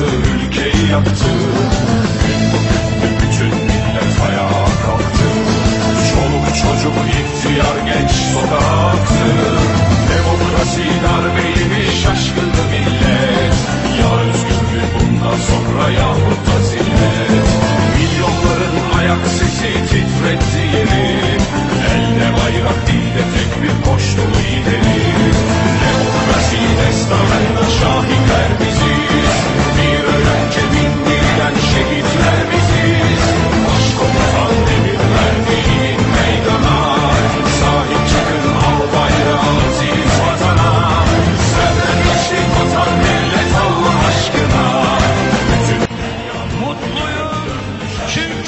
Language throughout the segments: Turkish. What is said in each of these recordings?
yaktı, ülkeyi yaktı. Bütün millet ayağa kalktı. Çoluk çocuk ihtiyar genç sokağa attı. Demokrasi darbeymiş şaşkındı millet. Ya özgür gün bundan sonra yahut da. Milyonların ayak sesi titretti yeri. Elde bayrak dilde tek bir koştu ileri. Demokrasi destanında şahin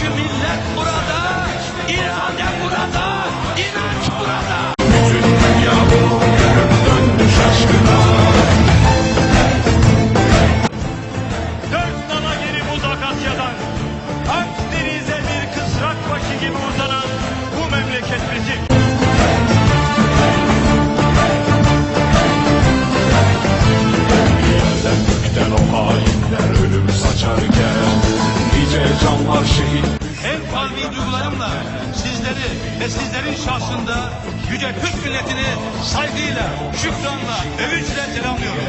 Çünkü millet burada, irade burada, inanç burada. Duygularımla sizleri ve sizlerin şahsında Yüce Türk milletini saygıyla, şükranla, övünçle selamlıyorum.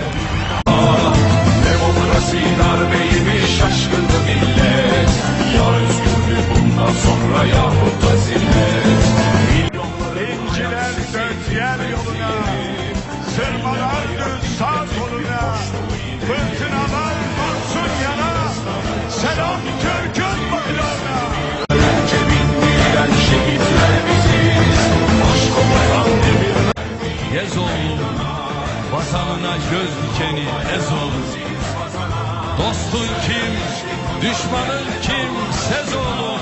Yez oğlum, vatanına göz dikeni ez oğlum. Dostun kim, düşmanın kim, sez oğlum.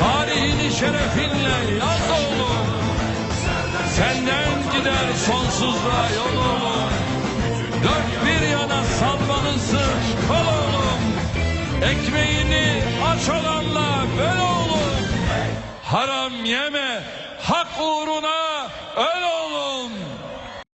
Tarihini şerefinle yaz oğlum. Senden gider sonsuzluğa yol oğlum. Dört bir yana salmalısın kol oğlum. Ekmeğini aç olanla böl oğlum. Haram yeme, hak uğruna